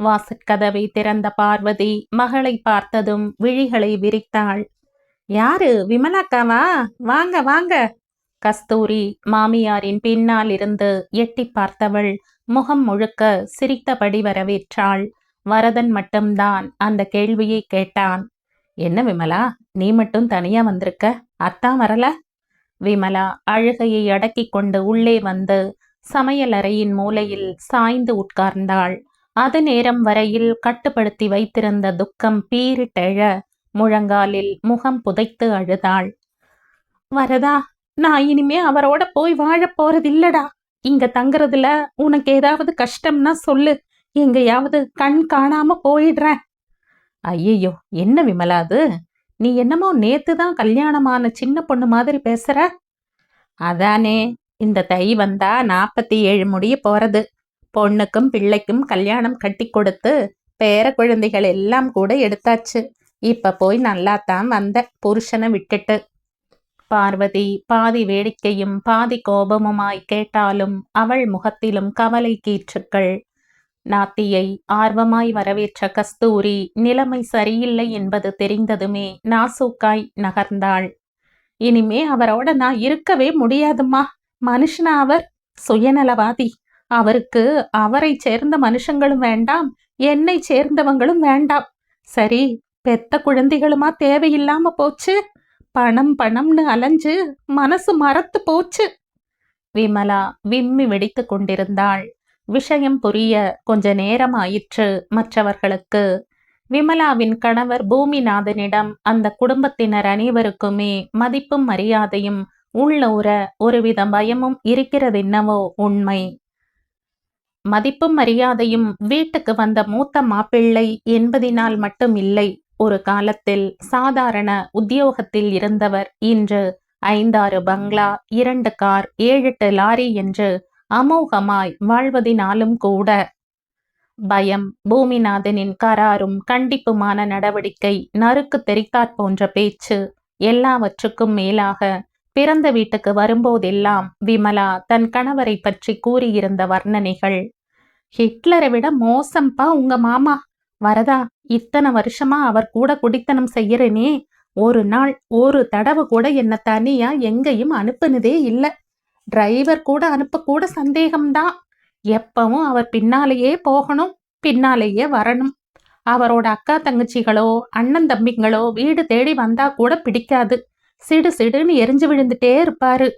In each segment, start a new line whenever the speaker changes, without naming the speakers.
வாசற்கதவை திறந்த பார்வதி மகளை பார்த்ததும் விழிகளை விரித்தாள். யாரு? விமலாக்காவா? வாங்க வாங்க. கஸ்தூரி மாமியாரின் பின்னால் இருந்து எட்டி பார்த்தவள் முகம் முழுக்க சிரித்தபடி வரவேற்றாள். வரதன் மட்டும்தான் அந்த கேள்வியை கேட்டான். என்ன விமலா? நீ மட்டும் தனியா வந்திருக்க? அத்தா வரல? விமலா அழுகையை அடக்கிக் கொண்டு உள்ளே வந்து சமையலறையின் மூலையில் சாய்ந்து உட்கார்ந்தாள். அது நேரம் வரையில் கட்டுப்படுத்தி வைத்திருந்த துக்கம் பீரிட்டெழ முழங்காலில் முகம் புதைத்து அழுதாள். வரதா நான் இனிமே அவரோட போய் வாழப் போறதில்லடா. இங்க தங்குறதுல உனக்கு ஏதாவது கஷ்டம்னா சொல்லு. எங்கேயாவது கண் காணாம போயிடுறேன். ஐயையோ என்ன விமலா அது? நீ என்னமோ நேத்து தான் கல்யாணமான சின்ன பொண்ணு மாதிரி பேசுற? அதானே இந்த தை வந்தா நாற்பத்தி ஏழு முடிய போறது. பொண்ணுக்கும் பிள்ளைக்கும் கல்யாணம் கட்டி கொடுத்து பேர குழந்தைகள் எல்லாம் கூட எடுத்தாச்சு. இப்ப போய் நல்லாத்தான் வந்த புருஷனை விட்டுட்டு. பார்வதி பாதி வேடிக்கையும் பாதி கோபமுமாய் கேட்டாலும் அவள் முகத்திலும் கவலை கீற்றுக்கள். நாத்தியை ஆர்வமாய் வரவேற்ற கஸ்தூரி நிலைமை சரியில்லை என்பது தெரிந்ததுமே நாசூக்காய் நகர்ந்தாள். இனிமே அவரோட நான் இருக்கவே முடியாதும்மா. மனுஷனா அவர்? சுயநலவாதி. அவருக்கு அவரை சேர்ந்த மனுஷங்களும் வேண்டாம் என்னை சேர்ந்தவங்களும் வேண்டாம். சரி பெத்த குழந்தைகளுமா தேவையில்லாம போச்சு? பணம் பணம்னு அலைஞ்சு மனசு மறத்து போச்சு. விமலா விம்மி வெடித்து கொண்டிருந்தாள். விஷயம் புரிய கொஞ்ச நேரம் ஆயிற்று மற்றவர்களுக்கு. விமலாவின் கணவர் பூமிநாதனிடம் அந்த குடும்பத்தினர் அனைவருக்குமே மதிப்பும் மரியாதையும் உள்ளூர ஒருவித பயமும் இருக்கிறதென்னவோ உண்மை. மதிப்பும் மரியாதையும் வீட்டுக்கு வந்த மூத்த மாப்பிள்ளை என்பதினால் மட்டும் இல்லை ஒரு காலத்தில் சாதாரண உத்தியோகத்தில் இருந்தவர். இன்று ஐந்தாறு பங்களா இரண்டு கார் ஏழெட்டு லாரி என்று அமோகமாய் வாழ்வதினாலும் கூட பயம். பூமிநாதனின் கராரும் கண்டிப்புமான நடவடிக்கை நறுக்கு தெரித்தாற் போன்ற பேச்சு எல்லாவற்றுக்கும் மேலாக பிறந்த வீட்டுக்கு வரும்போதெல்லாம் விமலா தன் கணவரை பற்றி கூறியிருந்த வர்ணனைகள். ஹிட்லரை விட மோசம்பா உங்க மாமா. வரதா இத்தனை வருஷமா அவர் கூட குடித்தனம் செய்யறேனே. ஒரு நாள் ஒரு தடவை கூட என்ன தனியா எங்கேயும் அனுப்புனதே இல்ல. டிரைவர் கூட அனுப்ப கூட சந்தேகம்தான். எப்பவும் அவர் பின்னாலேயே போகணும் பின்னாலேயே வரணும். அவரோட அக்கா தங்கச்சிகளோ அண்ணன் தம்பிங்களோ வீடு தேடி வந்தா கூட பிடிக்காது. சிடு சிடுன்னு எரிஞ்சு விழுந்துட்டே இருப்பாரு.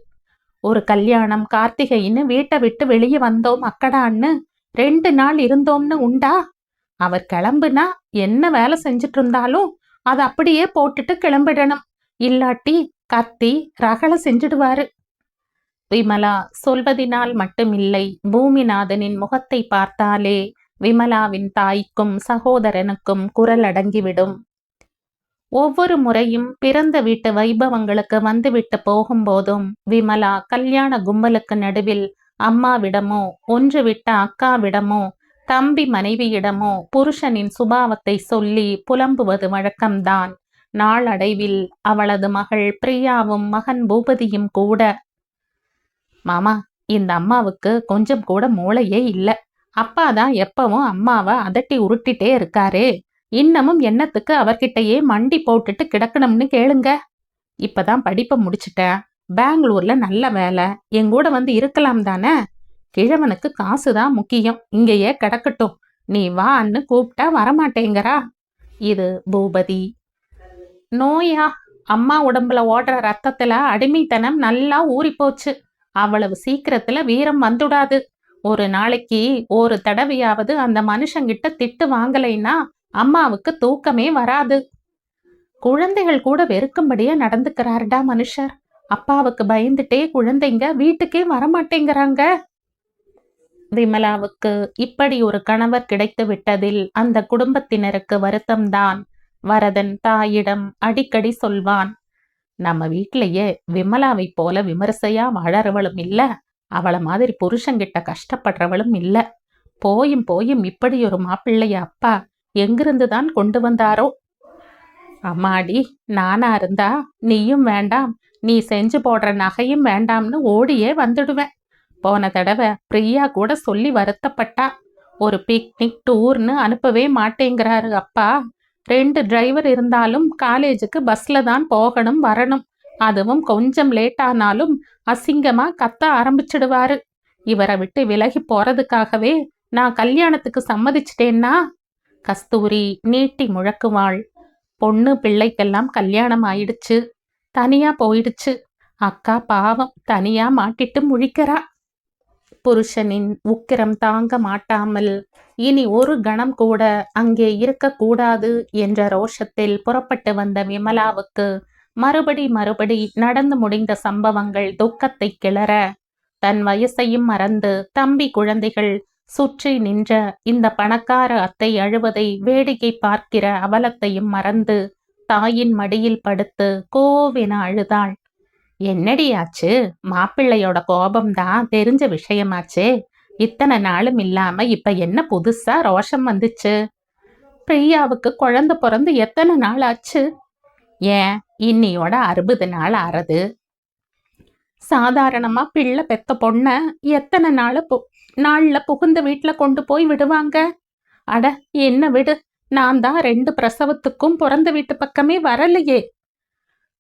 ஒரு கல்யாணம் கார்த்திகைன்னு வீட்டை விட்டு வெளியே வந்தோம் அக்கடான்னு. ரெண்டு நாள் இருந்தோம்னு உண்டா? அவர் கிளம்புனா என்ன வேலை செஞ்சுட்டு இருந்தாலும் அதை அப்படியே போட்டுட்டு கிளம்பிடணும். இல்லாட்டி கத்தி ரகலை செஞ்சிடுவாரு. விமலா சொல்வதினால் மட்டுமில்லை. பூமிநாதனின் முகத்தை பார்த்தாலே விமலாவின் தாய்க்கும் சகோதரனுக்கும் குரல் அடங்கிவிடும். ஒவ்வொரு முறையும் பிறந்த வீட்டு வைபவங்களுக்கு வந்துவிட்டு போகும்போதும் விமலா கல்யாண கும்பலுக்கு நடுவில் அம்மாவிடமோ ஒன்று விட்ட அக்காவிடமோ தம்பி மனைவியிடமோ புருஷனின் சுபாவத்தை சொல்லி புலம்புவது வழக்கம்தான். நாளடைவில் அவளது மகள் பிரியாவும் மகன் பூபதியும் கூட. மாமா இந்த அம்மாவுக்கு கொஞ்சம் கூட மூளையே இல்ல. அப்பாதான் எப்பவும் அம்மாவை அதட்டி உருட்டிட்டே இருக்காரே. இன்னமும் என்னத்துக்கு அவர்கிட்டயே மண்டி போட்டுட்டு கிடக்கணும்னு கேளுங்க. இப்பதான் படிப்பை முடிச்சிட்டேன். பெங்களூர்ல நல்ல வேலை. எங்கூட வந்து இருக்கலாம் தானே? கிழவனுக்கு காசு தான் முக்கியம். இங்கேயே கிடக்கட்டும். நீ வான்னு கூப்பிட்டா வரமாட்டேங்கிறா. இது பூபதி. நோயா அம்மா உடம்புல ஓடுற ரத்தத்துல அடிமைத்தனம் நல்லா ஊறி போச்சு அவ்வளவு சீக்கிரத்துல வீரம் வந்துடாது. ஒரு நாளைக்கு ஒரு தடவையாவது அந்த மனுஷங்கிட்ட திட்டு வாங்கலைன்னா அம்மாவுக்கு தூக்கமே வராது. குழந்தைகள் கூட வெறுக்கும்படியே நடந்துக்கிறாருடா மனுஷர். அப்பாவுக்கு பயந்துட்டே குழந்தைங்க வீட்டுக்கே வரமாட்டேங்கிறாங்க. விமலாவுக்கு இப்படி ஒரு கணவர் கிடைத்து விட்டதில் அந்த குடும்பத்தினருக்கு வருத்தம்தான். வரதன் தாயிடம் அடிக்கடி சொல்வான் நம்ம வீட்டிலேயே விமலாவை போல விமரிசையா வாழறவளும் இல்ல. அவள மாதிரி புருஷங்கிட்ட கஷ்டப்படுறவளும் இல்ல. போயும் போயும் இப்படி ஒரு மாப்பிள்ளைய அப்பா எங்கிருந்து தான் கொண்டு வந்தாரோ? அம்மாடி நானா இருந்தா நீயும் வேண்டாம். நீ செஞ்சு போடுற நகையும் வேண்டாம்னு ஓடியே வந்துடுவேன். போன தடவை பிரியா கூட சொல்லி வருத்தப்பட்டா. ஒரு பிக்னிக் டூர்னு அனுப்பவே மாட்டேங்கிறாரு அப்பா. ரெண்டு டிரைவர் இருந்தாலும் காலேஜுக்கு பஸ்ல தான் போகணும் வரணும். அதுவும் கொஞ்சம் லேட் ஆனாலும் அசிங்கமா கத்த ஆரம்பிச்சிடுவாரு. இவரை விட்டு விலகி போறதுக்காகவே நான் கல்யாணத்துக்கு சம்மதிச்சிட்டேன்னா கஸ்தூரி நீட்டி முழக்குவாள். பொண்ணு பிள்ளைக்கெல்லாம் கல்யாணம் ஆயிடுச்சு தனியா போயிடுச்சு. அக்கா பாவம் தனியா மாட்டிட்டு முழிக்கிறா. புருஷனின் உக்கிரம் தாங்க மாட்டாமல் இனி ஒரு கணம் கூட அங்கே இருக்கக்கூடாது என்ற ரோஷத்தில் புறப்பட்டு வந்த விமலாவுக்கு மறுபடி மறுபடி நடந்து முடிந்த சம்பவங்கள் துக்கத்தை கிளற தன் வயசையும் மறந்து தம்பி குழந்தைகள் சுற்றி நின்ற இந்த பணக்கார அத்தை அழுவதை வேடிக்கை பார்க்கிற அவலத்தையும் மறந்து தாயின் மடியில் படுத்து கோவென அழுதாள். என்னடியாச்சு மாப்பிள்ளையோட கோபம்தான் தெரிஞ்ச விஷயமாச்சே. இத்தனை நாளும் இல்லாம இப்ப என்ன புதுசா ரோஷம் வந்துச்சு? பிரியாவுக்கு குழந்தை பிறந்து எத்தனை நாள் ஆச்சு? ஏன் இன்னியோட அறுபது நாள் ஆறது? சாதாரணமா பிள்ளை பெத்த பொண்ண எத்தனை நாள் நாள்ல புகுந்த வீட்ல கொண்டு போய் விடுவாங்க? அட என்ன விடு. நான் தான் ரெண்டு பிரசவத்துக்கும் பிறந்த வீட்டு பக்கமே வரலையே.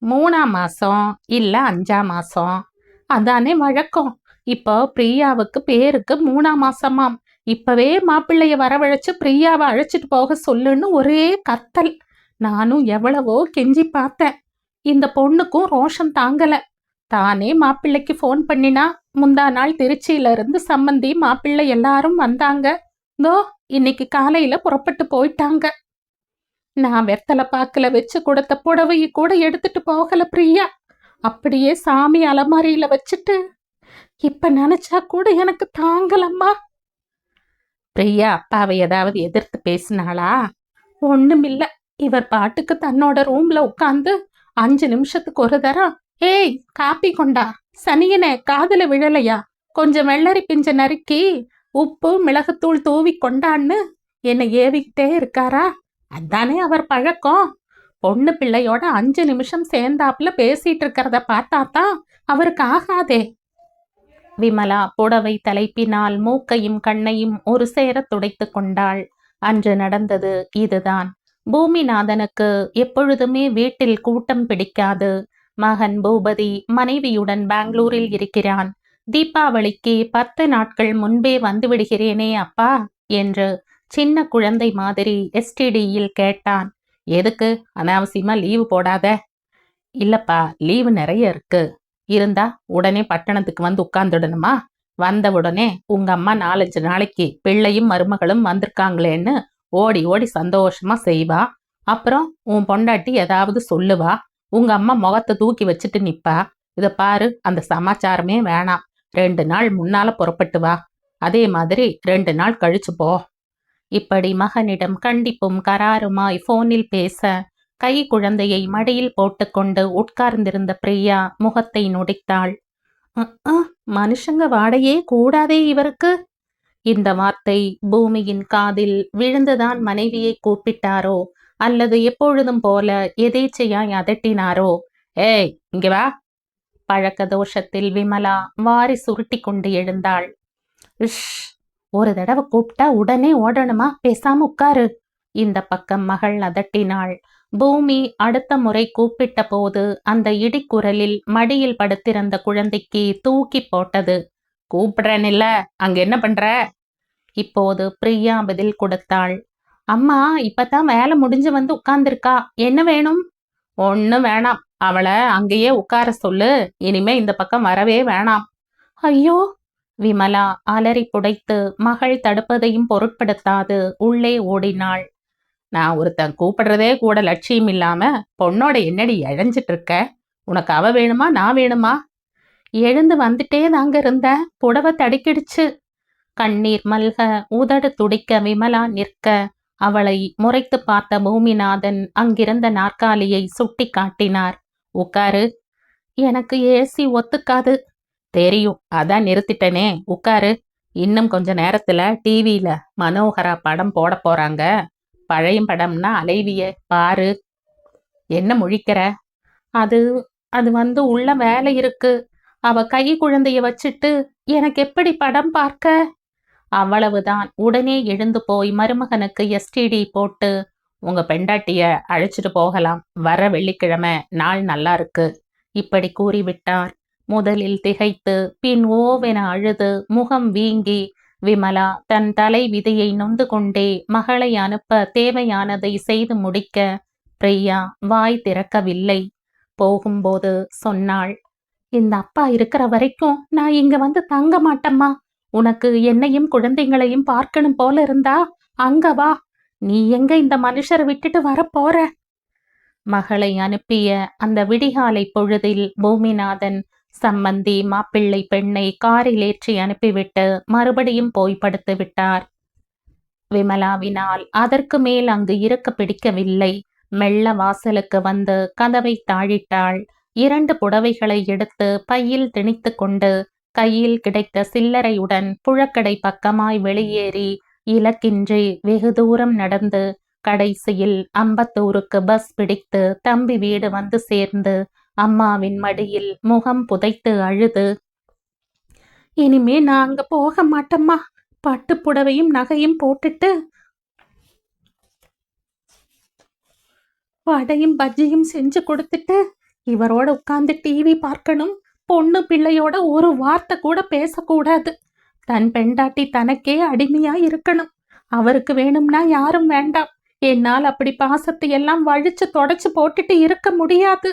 மூணாம் மாசம் இல்ல அஞ்சாம் மாசம். அதானே வழக்கம். இப்போ பிரியாவுக்கு பேருக்கு மூணாம் மாசமாம். இப்பவே மாப்பிள்ளைய வரவழைச்சு பிரியாவை அழைச்சிட்டு போக சொல்லுன்னு ஒரே கத்தல். நானும் எவ்வளவோ கெஞ்சி பார்த்தேன். இந்த பொண்ணுக்கும் ரோஷம் தாங்கல. தானே மாப்பிள்ளைக்கு ஃபோன் பண்ணினா? முந்தா நாள் திருச்சியில இருந்து சம்மந்தி மாப்பிள்ளை எல்லாரும் வந்தாங்க. தோ இன்னைக்கு காலையில புறப்பட்டு போயிட்டாங்க. நான் வெத்தலை பாக்கில் வச்சு கொடுத்த புடவையை கூட எடுத்துட்டு போகல பிரியா. அப்படியே சாமி அலமாரியில வச்சுட்டு இப்ப நினைச்சா கூட எனக்கு தாங்கலம்மா. பிரியா அப்பாவை ஏதாவது எதிர்த்து பேசினாளா? ஒண்ணுமில்ல. இவர் பாட்டுக்கு தன்னோட ரூம்ல உட்காந்து அஞ்சு நிமிஷத்துக்கு ஒரு தரம் ஏய் காப்பி கொண்டா? சனியனே காதல விழலையா? கொஞ்சம் வெள்ளரி பிஞ்ச நறுக்கி உப்பு மிளகுத்தூள் தூவி கொண்டான்னு என்னை ஏவிக்கிட்டே இருக்காரா? அதானே அவர் பழக்கம். பொண்ணு பிள்ளையோட அஞ்சு நிமிஷம் சேர்ந்தாப்புல பேசிட்டு இருக்கிறத பார்த்தா தான் அவருக்கு ஆகாதே. விமலா புடவை தலைப்பினால் மூக்கையும் கண்ணையும் ஒரு சேர துடைத்து கொண்டாள். அன்று நடந்தது இதுதான். பூமிநாதனுக்கு எப்பொழுதுமே வீட்டில் கூட்டம் பிடிக்காது. மகன் பூபதி மனைவியுடன் பெங்களூரில் இருக்கிறான். தீபாவளிக்கு பத்து நாட்கள் முன்பே வந்து விடுகிறேனே அப்பா என்று சின்ன குழந்தை மாதிரி எஸ்டிடியில் கேட்டான். எதுக்கு? அனாவசியமா லீவு போடாத. இல்லப்பா லீவு நிறைய இருக்கு. இருந்தா உடனே பட்டணத்துக்கு வந்து உட்கார்ந்துடணுமா? வந்த உடனே உங்க அம்மா நாலஞ்சு நாளைக்கு பிள்ளையும் மருமகளும் வந்திருக்காங்களேன்னு ஓடி ஓடி சந்தோஷமா செய்வா. அப்புறம் உன் பொண்டாட்டி ஏதாவது சொல்லுவா. உங்க அம்மா முகத்தை தூக்கி வச்சுட்டு நிப்பா. இத பாரு அந்த சமாச்சாரமே வேணாம். ரெண்டு நாள் முன்னால புறப்பட்டு வா. அதே மாதிரி ரெண்டு நாள் கழிச்சு போ. இப்படி மகனிடம் கண்டிப்பும் கராருமாய் போனில் பேச கை குழந்தையை மடியில் போட்டுக்கொண்டு உட்கார்ந்திருந்த பிரியா முகத்தை நொடித்தாள். மனுஷங்க வாடையே கூடாதே இவருக்கு? இந்த வார்த்தை பூமியின் காதில் விழுந்துதான் மனைவியை கூப்பிட்டாரோ அல்லது எப்பொழுதும் போல எதேச்சையாய் அதட்டினாரோ? ஏய் இங்க வா. பழக்க தோஷத்தில் விமலா வாரி சுருட்டி கொண்டு எழுந்தாள். இஷ் ஒரு தடவை கூப்பிட்டா உடனே ஓடணுமா? பேசாம உட்காரு. இந்த பக்கம் மகள் அதட்டினாள். பூமி அடுத்த முறை கூப்பிட்ட போது அந்த இடிக்குரலில் மடியில் படுத்திருந்த குழந்தைக்கு தூக்கி போட்டது. கூப்பிடுறேனில்ல அங்க என்ன பண்ற? இப்போது பிரியா பதில் கொடுத்தாள். அம்மா இப்பதான் வேலை முடிஞ்சு வந்து உட்கார்ந்துருக்கா. என்ன வேணும்? ஒன்னும் வேணாம். அவளை அங்கேயே உட்கார சொல்லு. இனிமே இந்த பக்கம் வரவே வேணாம். ஐயோ! விமலா அலறி புடைத்து மகள் தடுப்பதையும் பொருட்படுத்தாது. உள்ளே ஓடினாள். நான் ஒருத்தன் கூப்பிடுறதே கூட லட்சியம் இல்லாம பொண்ணோட என்னடி இழைஞ்சிட்டு இருக்க உனக்கு அவ வேணுமா நான் வேணுமா? எழுந்து வந்துட்டே தாங்க இருந்த. புடவை தடுக்கிடுச்சு. கண்ணீர் மல்க உதடு துடிக்க விமலா நிற்க. அவளை முறைத்து பார்த்த பூமிநாதன் அங்கிருந்த நாற்காலியை சுட்டி காட்டினார். உட்காரு எனக்கு ஏசி ஒத்துக்காது. தெரியும். அதான் நிறுத்திட்டனே. உட்காரு இன்னும் கொஞ்ச நேரத்துல டிவியில மனோகரா படம் போட போறாங்க. பழைய படம்னா அலைவிய பாரு. என்ன முழிக்கிற? அது அது வந்து உள்ள வேலை இருக்கு. அவ கை குழந்தைய வச்சுட்டு எனக்கு எப்படி படம் பார்க்க? அவ்வளவுதான். உடனே எழுந்து போய் மருமகனுக்கு எஸ்டிடி போட்டு உங்க பெண்டாட்டிய அழைச்சிட்டு போகலாம். வர வெள்ளிக்கிழமை நாள் நல்லா இருக்கு. இப்படி கூறிவிட்டார். முதலில் திகைத்து பின் ஓவென அழுது முகம் வீங்கி விமலா தன் தலை விதியை நொந்து கொண்டே மகளை அனுப்ப தேவையானதை செய்து முடிக்க பிரியா வாய் திறக்கவில்லை. போகும்போது சொன்னாள் இந்த அப்பா இருக்கிற வரைக்கும் நான் இங்க வந்து தங்க மாட்டம்மா. உனக்கு என்னையும் குழந்தைங்களையும் பார்க்கணும் போல இருந்தா அங்க வா. நீ எங்க இந்த மனுஷரை விட்டுட்டு வரப்போற? மகளை அனுப்பிய அந்த விடிகாலை பொழுதில் பூமிநாதன் சம்மந்தி மாப்பிள்ளை பெண்ணை காரில் ஏற்றி அனுப்பிவிட்டு மறுபடியும் போய் படுத்து விட்டார். விமலாவினால் அதற்கு மேல் அங்கு இருக்க பிடிக்கவில்லை. மெல்ல வாசலுக்கு வந்து கதவை தாழிட்டாள். இரண்டு புடவைகளை எடுத்து பையில் திணித்து கொண்டு கையில் கிடைத்த சில்லறையுடன் புழக்கடை பக்கமாய் வெளியேறி இலக்கின்றி வெகு தூரம் நடந்து கடைசியில் அம்பத்தூருக்கு பஸ் பிடித்து தம்பி வீடு வந்து சேர்ந்து அம்மாவின் மடியில் முகம் புதைத்து அழுது இனிமே நான் அங்க போக மாட்டோம்மா. பட்டு புடவையும் நகையும் போட்டுட்டு வடையும் பஜ்ஜியும் செஞ்சு கொடுத்துட்டு இவரோட உட்கார்ந்து டிவி பார்க்கணும். பொண்ணு பிள்ளையோட ஒரு வார்த்தை கூட பேசக்கூடாது. தன் பெண்டாட்டி தனக்கே அடிமையா இருக்கணும். அவருக்கு வேணும்னா யாரும் வேண்டாம். என்னால் அப்படி பாசத்தை எல்லாம் வழிச்சு தொடச்சு போட்டுட்டு இருக்க முடியாது.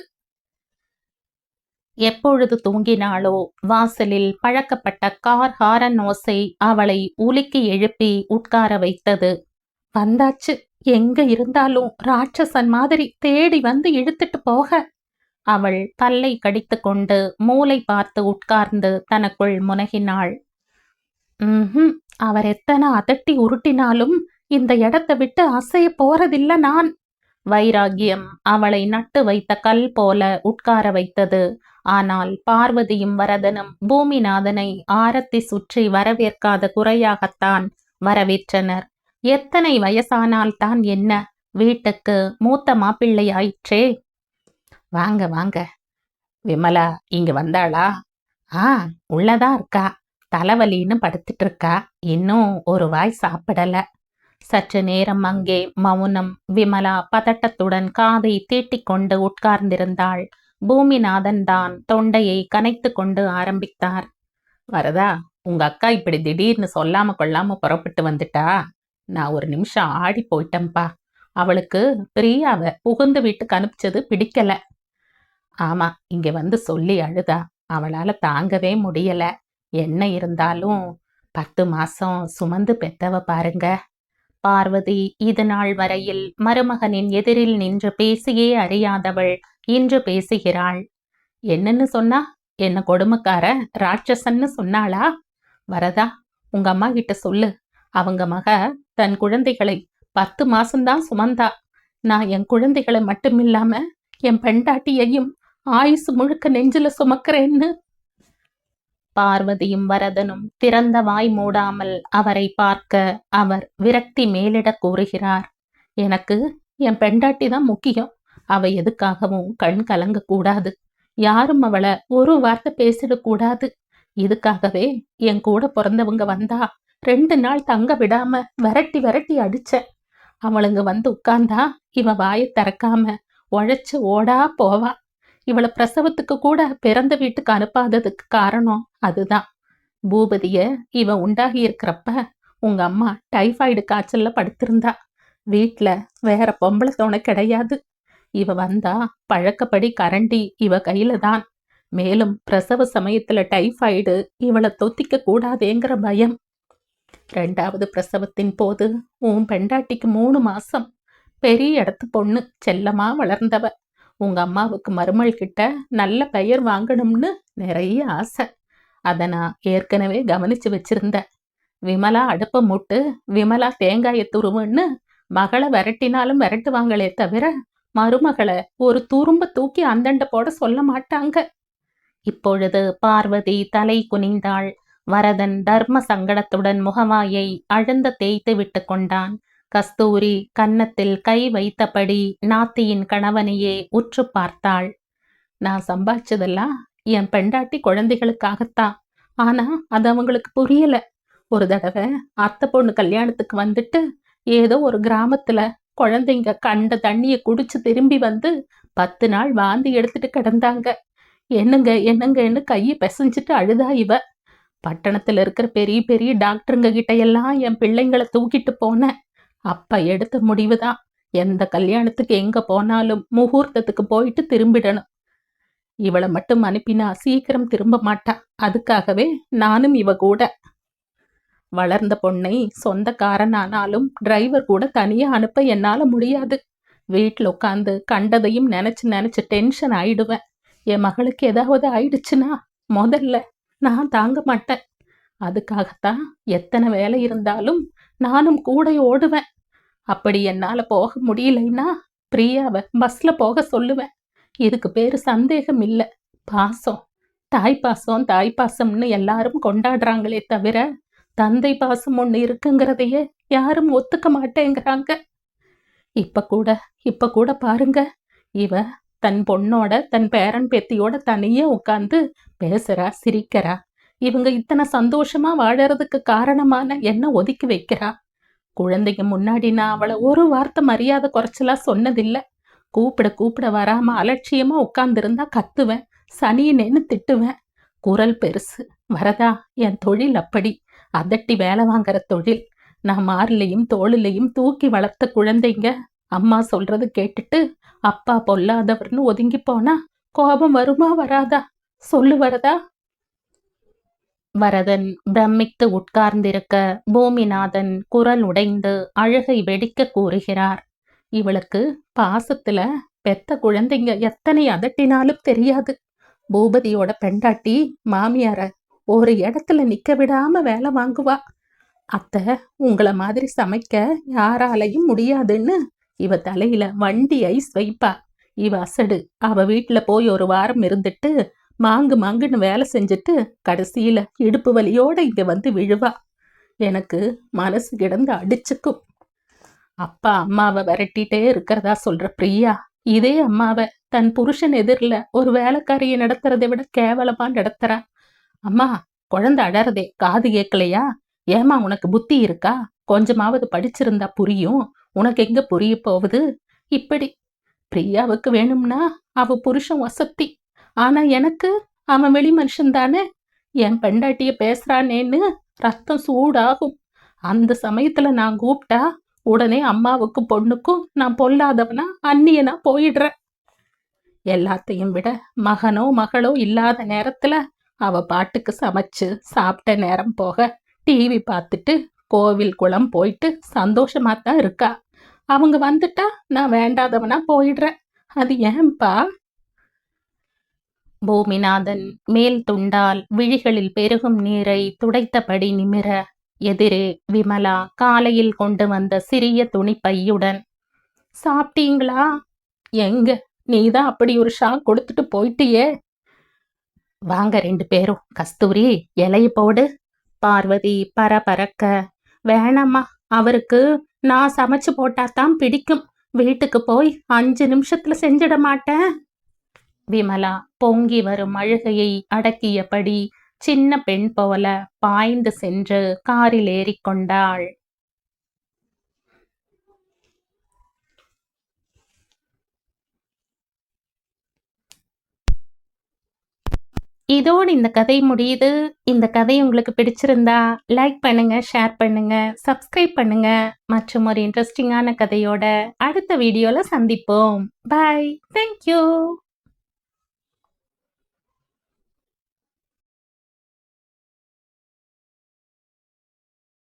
எப்பொழுது தூங்கினாளோ வாசலில் பழக்கப்பட்ட கார் ஹாரன் ஓசை அவளை உலுக்கி எழுப்பி உட்கார வைத்தது. வந்தாச்சு. எங்க இருந்தாலும் ராட்சசன் மாதிரி தேடி வந்து இழுத்துட்டு போக. அவள் பல்லை கடித்துக்கொண்டு மூளை பார்த்து உட்கார்ந்து தனக்குள் முனகினாள். ம் அவர் எத்தனை அதட்டி உருட்டினாலும் இந்த இடத்தை விட்டு அசைய போறதில்ல நான். வைராகியம் அவளை நட்டு வைத்த கல் போல உட்கார வைத்தது. ஆனால் பார்வதியும் வரதனும் பூமிநாதனை ஆரத்தி சுற்றி வரவேற்காத குறையாகத்தான் வரவேற்றனர். எத்தனை வயசானால் தான் என்ன? வீட்டுக்கு மூத்த மாப்பிள்ளையாயிற்றே. வாங்க வாங்க. விமலா இங்க வந்தாளா? ஆ உள்ளதான் இருக்கா? தலைவலின்னு படுத்துட்டு இருக்கா இன்னும் ஒரு வாய் சாப்பிடல. சற்று நேரம் அங்கே மௌனம். விமலா பதட்டத்துடன் காதை தீட்டிக்கொண்டு உட்கார்ந்திருந்தாள். பூமிநாதன் தான் தொண்டையை கனைத்து கொண்டு ஆரம்பித்தார். வரதா உங்க அக்கா இப்படி திடீர்னு சொல்லாம கொள்ளாம புறப்பட்டு வந்துட்டா? நான் ஒரு நிமிஷம் ஆடி போயிட்டேன்பா. அவளுக்கு பிரியாவை புகுந்து வீட்டுக்கு அனுப்பிச்சது பிடிக்கல. ஆமா இங்க வந்து சொல்லி அழுதா அவளால தாங்கவே முடியல. என்ன இருந்தாலும் பத்து மாசம் சுமந்து பெத்தவ பாருங்க. பார்வதி இது நாள் வரையில் மருமகனின் எதிரில் நின்று பேசியே அறியாதவள் இன்று பேசுகிறாள். என்னன்னு சொன்னா என்ன கொடுமைக்கார ராட்சசன்னு சொன்னாளா? வரதா உங்க அம்மா கிட்ட சொல்லு. அவங்க மக தன் குழந்தைகளை பத்து மாசம்தான் சுமந்தா. நான் என் குழந்தைகளை மட்டுமில்லாம என் பெண்டாட்டியையும் ஆயுசு முழுக்க நெஞ்சில சுமக்கிறேன்னு. பார்வதியும் வரதனும் திறந்த வாய் மூடாமல் அவரை பார்க்க அவர் விரக்தி மேலிட கூறுகிறார். எனக்கு என் பெண்டாட்டி தான் முக்கியம். அவ எதுக்காகவும் கண் கலங்க கூடாது. யாரும் அவளை ஒரு வார்த்தை பேசிடக்கூடாது இதுக்காகவே என் கூட பிறந்தவங்க வந்தா ரெண்டு நாள் தங்க விடாம விரட்டி விரட்டி அடிச்ச அவளுங்க வந்து உட்கார்ந்தா இவ வாயை திறக்காம உழைச்சு ஓடா போவா. இவளை பிரசவத்துக்கு கூட பிறந்த வீட்டுக்கு அனுப்பாததுக்கு காரணம் அதுதான். பூபதிய இவ உண்டாகி இருக்கிறப்ப உங்க அம்மா டைஃபாய்டு காய்ச்சல்ல படுத்திருந்தா. வீட்ல வேற பொம்பளை தோணை கிடையாது. இவ வந்தா பழக்கப்படி கரண்டி இவ கையில தான். மேலும் பிரசவ சமயத்துல டைஃபாய்டு இவளை தொத்திக்க கூடாதேங்கிற பயம். ரெண்டாவது பிரசவத்தின் போது உன் பெண்டாட்டிக்கு மூணு மாசம். பெரிய இடத்து பொண்ணு செல்லமா வளர்ந்தவ. உங்க அம்மாவுக்கு மருமள் கிட்ட நல்ல பெயர் வாங்கணும்னு நிறைய ஆசை. அதை நான் ஏற்கனவே கவனிச்சு வச்சிருந்தேன். விமலா அடுப்பை மூட்டு விமலா தேங்காயை துருவுன்னு மகளை விரட்டினாலும் விரட்டுவாங்களே தவிர மருமகளை ஒரு துரும்ப தூக்கி அந்தண்ட போட சொல்ல மாட்டாங்க. இப்பொழுது பார்வதி தலை குனிந்தாள். வரதன் தர்ம சங்கடத்துடன் முகவாயை அழுந்த தேய்த்து விட்டு கொண்டான். கஸ்தூரி கன்னத்தில் கை வைத்தபடி நாத்தியின் கணவனையே உற்று பார்த்தாள். நான் சம்பாதிச்சதெல்லாம் என் பெண்டாட்டி குழந்தைகளுக்காகத்தான். ஆனா அது அவங்களுக்கு புரியல. ஒரு தடவை அத்தை பொண்ணு கல்யாணத்துக்கு வந்துட்டு ஏதோ ஒரு கிராமத்துல குழந்தைங்க கண்ட தண்ணிய குடிச்சு திரும்பி வந்து பத்து நாள் வாந்தி எடுத்துட்டு கிடந்தாங்க. என்னங்க என்னங்கன்னு கையை பிசைஞ்சிட்டு அழுதா இவ. பட்டணத்துல இருக்கிற பெரிய பெரிய டாக்டருங்க கிட்ட எல்லாம் என் பிள்ளைங்களை தூக்கிட்டு போனேன். அப்ப எடுத்த முடிவுதான். எந்த கல்யாணத்துக்கு எங்க போனாலும் முகூர்த்தத்துக்கு போயிட்டு திரும்பிடணும். இவளை மட்டும் அனுப்பினா சீக்கிரம் திரும்ப மாட்டா. அதுக்காகவே நானும் இவ கூட. வளர்ந்த பொண்ணை சொந்தக்காரனானாலும் டிரைவர் கூட தனியா அனுப்ப என்னால முடியாது. வீட்டில் உட்காந்து கண்டதையும் நினைச்சு நினைச்சு டென்ஷன் ஆயிடுவேன். என் மகளுக்கு ஏதாவது ஆயிடுச்சுன்னா முதல்ல நான் தாங்க மாட்டேன். அதுக்காகத்தான் எத்தனை வேலை இருந்தாலும் நானும் கூட ஓடுவேன். அப்படி என்னால போக முடியலைன்னா பிரியாவை பஸ்ல போக சொல்லுவேன். இதுக்கு பேரு சந்தேகம் இல்லை பாசம். தாய் பாசம் தாய் பாசம்னு எல்லாரும் கொண்டாடுறாங்களே தவிர தந்தை பாசம் ஒன்று இருக்குங்கிறதையே யாரும் ஒத்துக்க மாட்டேங்கிறாங்க. இப்ப கூட இப்ப கூட பாருங்க. இவ தன் பொண்ணோட தன் பேரன் பேத்தியோட தனியே உட்காந்து பேசுறா சிரிக்கிறா. இவங்க இத்தனை சந்தோஷமா வாழறதுக்கு காரணமான என்ன ஒதுக்கி வைக்கிறா? குழந்தைங்க முன்னாடி நான் அவளை ஒரு வார்த்தை மரியாதை குறைச்சலா சொன்னதில்லை. கூப்பிட கூப்பிட வராம அலட்சியமா உட்கார்ந்திருந்தா கத்துவேன் சனியனேன்னு திட்டுவேன். குரல் பெருசு. வரதா என் தொழில் அப்படி. அதட்டி வேலை வாங்குற தொழில். நான் மார்லையும் தோளிலையும் தூக்கி வளர்த்த குழந்தைங்க. அம்மா சொல்றது கேட்டுட்டு அப்பா பொல்லாதவர்னு ஒதுங்கி போனா கோபம் வருமா வராதா? சொல்லு வரதா. வரதன் பிரமித்து உட்கார்ந்திருக்க பூமிநாதன் குரல் உடைந்து அழுகை வெடிக்க கூறுகிறார். இவளுக்கு பாசத்துல பெத்த குழந்தைங்க எத்தனை அதட்டினாலும் தெரியாது. பூபதியோட பெண்டாட்டி மாமியார ஒரு இடத்துல நிக்க விடாம வேலை வாங்குவா. அத்தை உங்களை மாதிரி சமைக்க யாராலையும் முடியாதுன்னு இவ தலையில வண்டி ஐஸ் வைப்பா இவ அசடு. அவ வீட்டுல போய் ஒரு வாரம் இருந்துட்டு மாங்கு மாங்குன்னு வேலை செஞ்சுட்டு கடைசியில் இடுப்பு வலியோட இங்க வந்து விழுவா. எனக்கு மனசு கிடந்து அடிச்சுக்கும். அப்பா அம்மாவை விரட்டிட்டே இருக்கிறதா சொல்ற பிரியா? இதே அம்மாவை தன் புருஷன் எதிரில் ஒரு வேலைக்காரியை நடத்துறதை விட கேவலமா நடத்துறா. அம்மா குழந்தை அழறதே காது கேட்கலையா ஏமா உனக்கு புத்தி இருக்கா? கொஞ்சமாவது படிச்சிருந்தா புரியும். உனக்கு எங்க புரிய போகுது? இப்படி. பிரியாவுக்கு வேணும்னா அவ புருஷன் வசத்தி ஆனா எனக்கு அவன் வெளி மனுஷன் தானே? என் பெண்டாட்டிய பேசுறானேன்னு ரத்தம் சூடாகும். அந்த சமயத்துல நான் கூப்பிட்டா உடனே அம்மாவுக்கும் பொண்ணுக்கும் நான் பொல்லாதவனா அந்நியனா போயிடுறேன். எல்லாத்தையும் விட மகனோ மகளோ இல்லாத நேரத்துல அவ பாட்டுக்கு சமைச்சு சாப்பிட்ட நேரம் போக டிவி பார்த்துட்டு கோவில் குளம் போயிட்டு சந்தோஷமா தான் இருக்கா. அவங்க வந்துட்டா நான் வேண்டாதவனா போயிடுறேன். அது ஏன்பா? பூமிநாதன் மேல் துண்டால் விழிகளில் பெருகும் நீரை துடைத்தபடி நிமிர எதிரே விமலா காலையில் கொண்டு வந்த சிறிய துணி பையுடன் சாப்பிட்டீங்களா? எங்க? நீதான் அப்படி ஒரு ஷாக் கொடுத்துட்டு போயிட்டியே. வாங்க ரெண்டு பேரும் கஸ்தூரி இலைய போடு. பார்வதி பரபரக்க வேணாம்மா அவருக்கு நான் சமைச்சு போட்டாதான் பிடிக்கும். வீட்டுக்கு போய் அஞ்சு நிமிஷத்துல செஞ்சிட மாட்டேன். விமலா பொங்கி வரும் அழுகையை அடக்கியபடி சின்ன பெண் போல பாய்ந்து சென்று காரில் ஏறிக்கொண்டாள் இதோடு இந்த கதை முடியுது. இந்த கதை உங்களுக்கு பிடிச்சிருந்தா லைக் பண்ணுங்க ஷேர் பண்ணுங்க சப்ஸ்கிரைப் பண்ணுங்க. மற்றும் ஒரு இன்ட்ரெஸ்டிங்கான கதையோட அடுத்த வீடியோல சந்திப்போம். Bye thank you